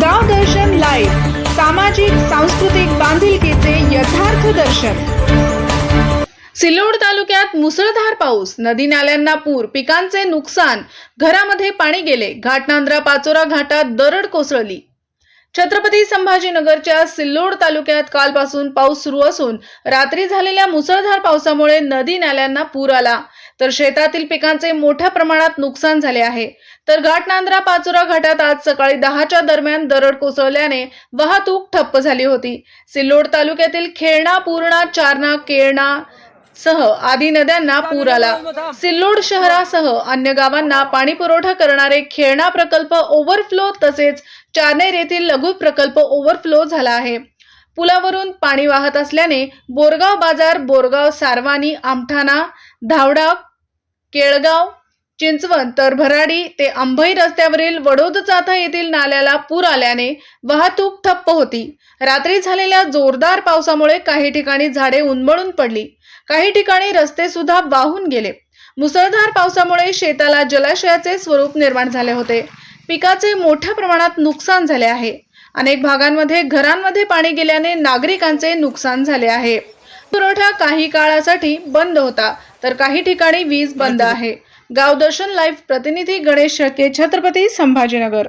दर्शन live सामाजिक सांस्कृतिक बांधिलकीचे यथार्थ दर्शन. सिल्लोड तालुक्यात मुसळधार पाऊस नदी नाल्यांना पूर पिकांचे नुकसान घरामध्ये पाणी गेले घाटनांद्रा पाचोरा घाटात दरड कोसळली. छत्रपती संभाजीनगरच्या सिल्लोड तालुक्यात कालपासून पाऊस सुरू असून रात्री झालेल्या मुसळधार पावसामुळे नदी नाल्यांना पूर आला. तर शेतातील पिकांचे मोठ्या प्रमाणात नुकसान झाले आहे. तर घाटनांद्रा पाचोरा घाटात आज सकाळी दहाच्या दरम्यान दरड कोसळल्याने वाहतूक ठप्प झाली होती. सिल्लोड तालुक्यातील खेळणा पूर्णा चारणा केळणा सह आदी नद्यांना पूर आला. सिल्लोड शहरासह अन्य गावांना पाणी पुरवठा करणारे खेळणा प्रकल्प ओव्हरफ्लो तसेच चारनेर येथील लघु प्रकल्प ओव्हरफ्लो झाला आहे. पुलावरून पाणी वाहत असल्याने बोरगाव बाजार बोरगाव सारवानी आमठाणा धावडा केळगाव चिंचवण तर भराडी ते अंभई रस्त्यावरील वडोद चाथा येथील नाल्याला पूर आल्याने वाहतूक ठप्प होती. रात्री झालेल्या जोरदार पावसामुळे काही ठिकाणी झाडे उन्मळून पडली. काही ठिकाणी रस्ते सुद्धा वाहून गेले. मुसळधार पावसामुळे शेताला जलाशयाचे स्वरूप निर्माण झाले होते. पिकाचे मोठ्या प्रमाणात नुकसान झाले आहे. अनेक भागांमध्ये घरांमध्ये पाणी गेल्याने नागरिकांचे नुकसान झाले आहे. पुरवठा काही काळासाठी बंद होता. तर काही ठिकाणी वीज बंद आहे. गाव दर्शन लाईव्ह प्रतिनिधी गणेश शेळके छत्रपती संभाजीनगर.